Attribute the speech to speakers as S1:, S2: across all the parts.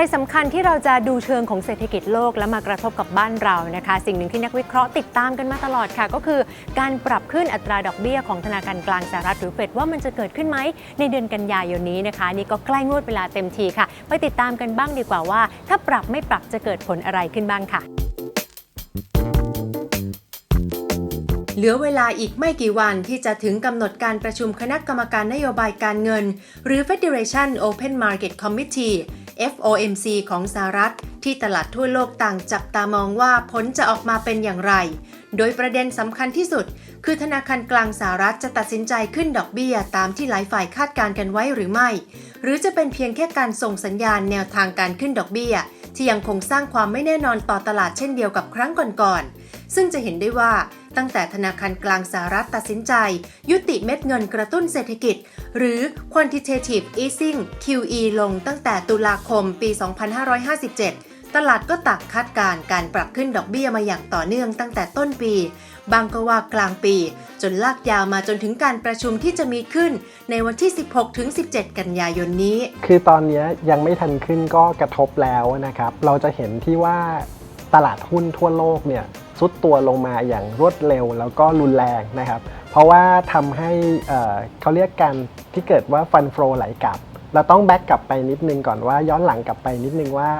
S1: ปัจจัยสำคัญที่เราจะดูเชิงของเศรษฐกิจโลกและมากระทบกับบ้านเรานะคะ สิ่งหนึ่งที่นักวิเคราะห์ติดตามกันมาตลอดค่ะ ก็คือการปรับขึ้นอัตราดอกเบี้ยของธนาคารกลางสหรัฐหรือเฟดว่ามันจะเกิดขึ้นไหมในเดือนกันยายนนี้นะคะ นี่ก็ใกล้งวดเวลาเต็มทีค่ะ ไปติดตามกันบ้างดีกว่าว่า ถ้าปรับไม่ปรับจะเกิดผลอะไรขึ้นบ้างค่ะเหลือเวลาอีกไม่กี่วันที่จะถึงกำหนดการประชุมคณะกรรมการนโยบายการเงิน หรือ Federation Open Market Committee FOMC ของสหรัฐ ที่ตลาดทั่วโลกต่างจับตามองว่าผลจะออกมาเป็นอย่างไร โดยประเด็นสำคัญที่สุด คือธนาคารกลางสหรัฐจะตัดสินใจขึ้นดอกเบี้ยตามที่หลายฝ่ายคาดการณ์กันไว้หรือไม่ หรือจะเป็นเพียงแค่การส่งสัญญาณแนวทางการขึ้นดอกเบี้ย ที่ยังคงสร้างความไม่แน่นอนต่อตลาดเช่นเดียวกับครั้งก่อนๆ ซึ่งจะเห็นได้ว่าตั้งแต่ธนาคารกลางสหรัฐตัดสินใจ ยุติเม็ดเงินกระตุ้นเศรษฐกิจ หรือ quantitative easing QE ลงตั้งแต่ตุลาคมปี 2557ตลาดก็ตักคาดการณ์การปรับขึ้นดอกเบี้ยมาอย่างต่อเนื่องตั้งแต่ต้นปี บางก็ว่ากลางปี จนลากยาวมาจนถึงการประชุมที่จะมีขึ้นในวันที่ 16-17 กันยายนนี้
S2: คือตอนนี้ยังไม่ทันขึ้นก็กระทบแล้วนะครับ เราจะเห็นที่ว่าตลาดหุ้นทั่วโลกเนี่ย ซุดตัวลงมาอย่างรวดเร็วแล้วก็รุนแรงนะครับ เพราะว่าทำให้เขาเรียกกันที่เกิดว่าฟันฟลไหลกลับ เราต้องแบ็กกลับไปนิดนึงก่อนว่าย้อนหลังกลับไปนิดนึงว่า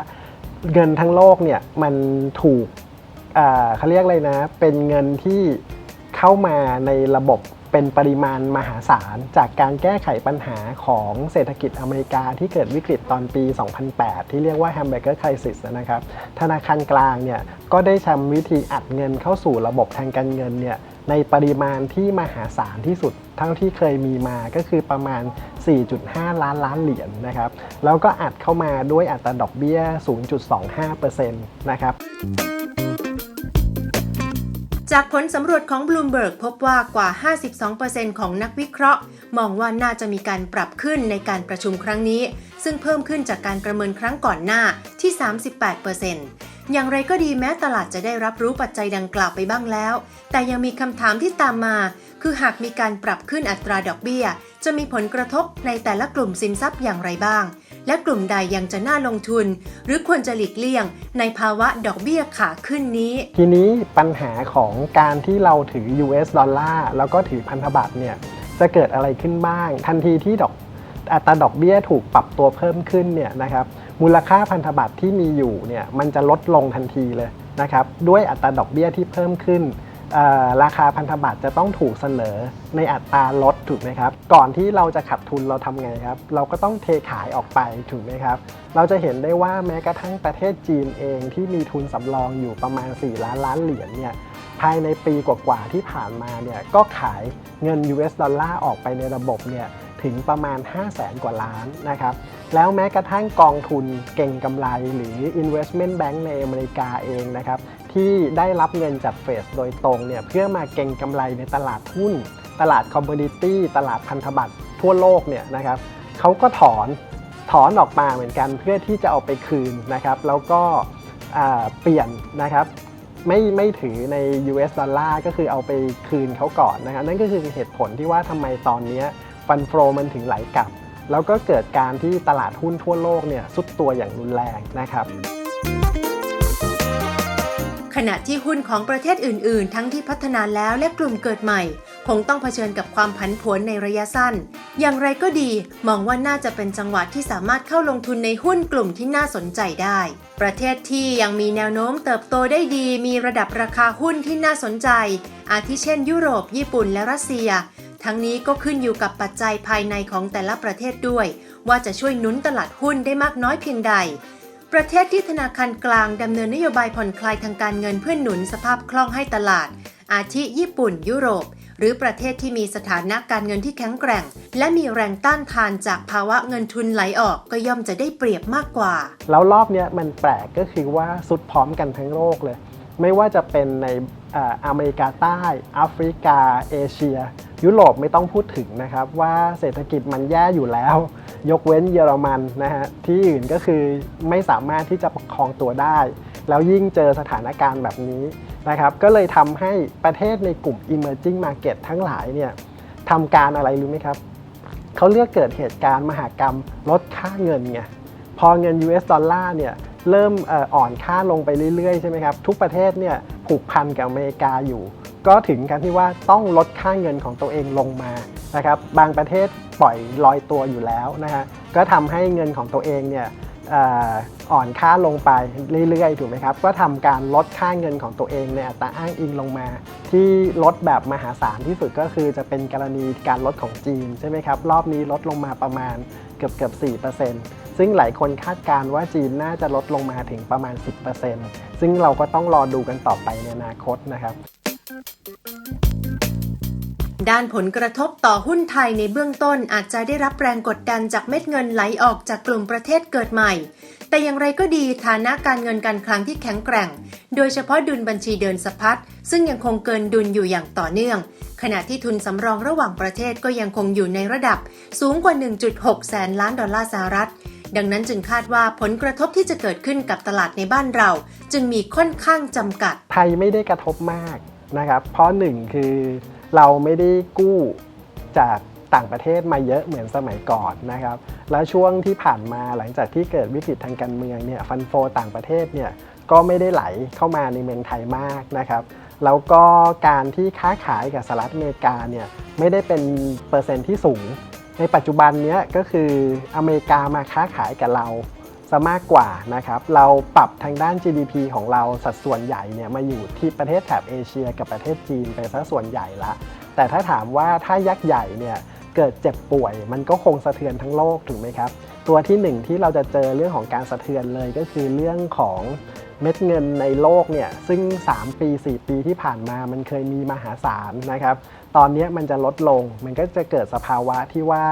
S2: เงินทั้งโลกเนี่ยมันถูกเอ่อเขาเรียกเลยนะ เป็นเงินที่เข้ามาในระบบ เป็นปริมาณมหาศาล จากการแก้ไขปัญหาของเศรษฐกิจอเมริกาที่เกิดวิกฤตตอนปี 2008 ที่เรียกว่า Hamburger Crisis นะครับ ธนาคารกลางเนี่ยก็ได้ทำวิธีอัดเงินเข้าสู่ระบบทางการเงินเนี่ยในปริมาณที่มหาศาลที่สุดเท่าที่เคยมีมาก็คือประมาณ 4.5 ล้านล้านเหรียญนะครับ แล้วก็อัดเข้ามาด้วยอัตราดอกเบี้ย 0.25%นะครับ
S1: จากผลสำรวจของ Bloomberg พบว่ากว่า 52%ของนักวิเคราะห์ มองว่าน่าจะมีการปรับขึ้นในการประชุมครั้งนี้ ซึ่งเพิ่มขึ้นจากการประเมินครั้งก่อนหน้าที่ 38%อย่างไรก็ดีแม้ตลาดจะได้รับรู้ปัจจัยดังกล่าวไปบ้างแล้ว แต่ยังมีคำถามที่ตามมา คือหากมีการปรับขึ้นอัตราดอกเบี้ย จะมีผลกระทบในแต่ละกลุ่มสินทรัพย์อย่างไรบ้าง และกลุ่มใดยังจะน่าลงทุน หรือควรจะหลีกเลี่ยง ในภาวะดอกเบี้ยขาขึ้นนี้
S2: ทีนี้ปัญหาของการที่เราถือ US ดอลลาร์แล้วก็ถือพันธบัตรเนี่ยจะเกิดอะไรขึ้นบ้าง ทันทีที่ดอกอัตราดอกเบี้ยถูกปรับตัวเพิ่มขึ้นเนี่ยนะครับมูลค่าพันธบัตรที่มีอยู่เนี่ยมันจะลดลงทันทีเลยนะครับด้วยอัตราดอกเบี้ยที่เพิ่มขึ้น ราคาพันธบัตรจะต้องถูกเสนอในอัตราลดถูกไหมครับ ก่อนที่เราจะขัดทุนเราทำไงครับ เราก็ต้องเทขายออกไปถูกไหมครับ เราจะเห็นได้ว่าแม้กระทั่งประเทศจีนเองที่มีทุนสำรองอยู่ประมาณ 4 ล้านล้านเหรียญเนี่ยภายในปีกว่าๆที่ผ่านมาเนี่ยก็ขายเงิน US ดอลลาร์ออกไปในระบบเนี่ยถึงประมาณ 5 0 0แสนกว่าล้านนะครับ แล้วแม้กระทั่งกองทุนเก่งกำไรหรือ Investment Bank ในอเมริกาเองนะครับ ที่ได้รับเงินจากเฟสโดยตรงเนี่ยเพื่อมาเก่งกำไรในตลาดหุ้น ตลาดคอมมูนิตี้ตลาดพันธบัตรทั่วโลกเนี่ยนะครับเขาก็ถอนถอนออกมาเหมือนกันเพื่อที่จะเอาไปคืนนะครับ แล้วก็เปลี่ยนนะครับไม่ไม่ถือใน US ดอลลาร์ก็คือเอาไปคืนเขาก่อนนะครับนั่นก็คือเหตุผลที่ว่าทำไมตอนนี้ฟันโฟมันถึงไหลกลับ แล้วก็เกิดการที่ตลาดหุ้นทั่วโลกเนี่ยสุดตัวอย่างรุนแรงนะครับ
S1: ณะที่หุ้นของประเทศอื่น ๆ ทั้งที่พัฒนาแล้วและกลุ่มเกิดใหม่ คงต้องเผชิญกับความผันผวนในระยะสั้น อย่างไรก็ดี มองว่าน่าจะเป็นจังหวะที่สามารถเข้าลงทุนในหุ้นกลุ่มที่น่าสนใจได้ ประเทศที่ยังมีแนวโน้มเติบโตได้ดี มีระดับราคาหุ้นที่น่าสนใจ อาทิเช่น ยุโรป ญี่ปุ่น และรัสเซีย ทั้งนี้ก็ขึ้นอยู่กับปัจจัยภายในของแต่ละประเทศด้วย ว่าจะช่วยหนุนตลาดหุ้นได้มากน้อยเพียงใด ประเทศที่ธนาคารกลางดำเนินนโยบายผ่อนคลายทางการเงินเพื่อหนุนสภาพคล่องให้ตลาด อาทิญี่ปุ่น ยุโรป หรือประเทศที่มีสถานะการเงินที่แข็งแกร่ง และมีแรงต้านทานจากภาวะเงินทุนไหลออกก็ย่อมจะได้เปรียบมากกว่า
S2: แล้วรอบนี้มันแปลกก็คือว่าสุดพร้อมกันทั้งโลกเลย ไม่ว่าจะเป็นในเอ่ออเมริกาใต้ แอฟริกา เอเชีย ยุโรปไม่ต้องพูดถึงนะครับว่าเศรษฐกิจมันแย่อยู่แล้ว ยกเว้นเยอรมันนะฮะที่อื่นก็คือไม่สามารถที่จะประคองตัวได้ แล้วยิ่งเจอสถานการณ์แบบนี้นะครับก็เลยทำให้ประเทศในกลุ่ม emerging market ทั้งหลายเนี่ยทำการอะไรรู้ไหมครับเขาเลือกเกิดเหตุการณ์มหากรรมลดค่าเงินไงพอเงิน US ดอลลาร์เนี่ยเริ่มอ่ออ่อนค่าลงไปเรื่อยๆใช่ไหมครับทุกประเทศเนี่ยผูกพันกับอเมริกาอยู่ ก็ถึงกันที่ว่าต้องลดค่าเงินของตัวเองลงมานะครับบางประเทศปล่อยลอยตัวอยู่แล้วนะฮะก็ทำให้เงินของตัวเองเนี่ยอ่อนค่าลงไปเรื่อยๆถูกไหมครับก็ทำการลดค่าเงินของตัวเองในอัตราอ้างอิงลงมา ที่ลดแบบมหาศาลที่สุดก็คือจะเป็นกรณีการลดของจีนใช่ไหมครับรอบนี้ลดลงมาประมาณเกือบเกือบ4%ซึ่งหลายคนคาดการณ์ว่าจีนน่าจะลดลงมาถึงประมาณ 10%ซึ่งเราก็ต้องรอดูกันต่อไปในอนาคตนะครับ
S1: ด้านผลกระทบต่อหุ้นไทยในเบื้องต้นอาจจะได้รับแรงกดดันจากเม็ดเงินไหลออกจากกลุ่มประเทศเกิดใหม่ แต่อย่างไรก็ดีฐานะการเงินการคลังที่แข็งแกร่ง โดยเฉพาะดุลบัญชีเดินสะพัดซึ่งยังคงเกินดุลอยู่อย่างต่อเนื่อง ขณะที่ทุนสำรองระหว่างประเทศก็ยังคงอยู่ในระดับสูงกว่า 1.6 แสนล้านดอลลาร์สหรัฐ ดังนั้นจึงคาดว่าผลกระทบที่จะเกิดขึ้นกับตลาดในบ้านเรา จึงมีค่อนข้างจำกัด
S2: ไทยไม่ได้กระทบมาก นะครับเพราะหนึ่งคือเราไม่ได้กู้จากต่างประเทศมาเยอะเหมือนสมัยก่อนนะครับ แล้วช่วงที่ผ่านมาหลังจากที่เกิดวิกฤตทางการเมืองเนี่ยฟันโฟต่างประเทศเนี่ยก็ไม่ได้ไหลเข้ามาในเมืองไทยมากนะครับแล้วก็การที่ค้าขายกับสหรัฐอเมริกาเนี่ยไม่ได้เป็นเปอร์เซ็นต์ที่สูง ในปัจจุบันเนี้ยก็คืออเมริกามาค้าขายกับเรา ซะมากกว่านะครับเราปรับทางด้าน GDP ของเราสัดส่วนใหญ่เนี่ยมาอยู่ที่ประเทศแถบเอเชีย กับประเทศจีนไปซะส่วนใหญ่ละ แต่ถ้าถามว่าถ้ายักษ์ใหญ่เนี่ยเกิดเจ็บป่วย มันก็คงสะเทือนทั้งโลกถูกไหมครับ ตัวที่หนึ่งที่เราจะเจอเรื่องของการสะเทือนเลยก็คือเรื่องของเม็ดเงินในโลกเนี่ยซึ่ง 3 ปี 4 ปีที่ผ่านมามันเคยมีมหาศาลนะครับ ตอนนี้มันจะลดลงมันก็จะเกิดสภาวะที่ว่า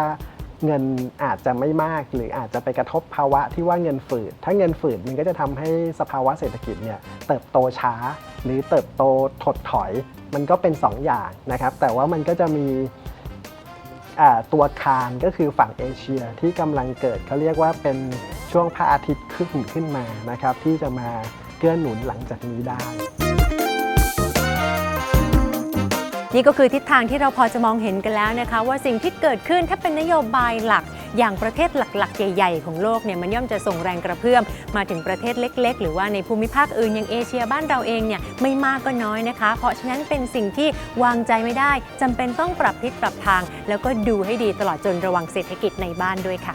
S2: เงินอาจจะไม่มากหรืออาจจะไปกระทบภาวะที่ว่าเงินฝืด ถ้าเงินฝืดมันก็จะทำให้สภาวะเศรษฐกิจเนี่ยเติบโตช้า หรือเติบโตถดถอย มันก็เป็น 2 อย่างนะครับ แต่ว่ามันก็จะมีตัวคานก็คือฝั่งเอเชียที่กำลังเกิดเขาเรียกว่าเป็นช่วงพระอาทิตย์ขึ้นขึ้นมานะครับ ที่จะมาเกื้อหนุนหลังจากนี้ได้
S3: นี่ก็คือทิศทางที่เราพอจะมองเห็นกันแล้วนะคะ ว่าสิ่งที่เกิดขึ้นถ้าเป็นนโยบายหลักอย่างประเทศหลักๆ ใหญ่ๆ ของโลกเนี่ยมันย่อมจะส่งแรงกระเพื่อมมาถึงประเทศเล็ก ๆ หรือว่าในภูมิภาคอื่นอย่างเอเชียบ้านเราเองเนี่ยไม่มากก็น้อยนะคะ เพราะฉะนั้นเป็นสิ่งที่วางใจไม่ได้จำเป็นต้องปรับทิศปรับทาง แล้วก็ดูให้ดีตลอดจนระวังเศรษฐกิจในบ้านด้วยค่ะ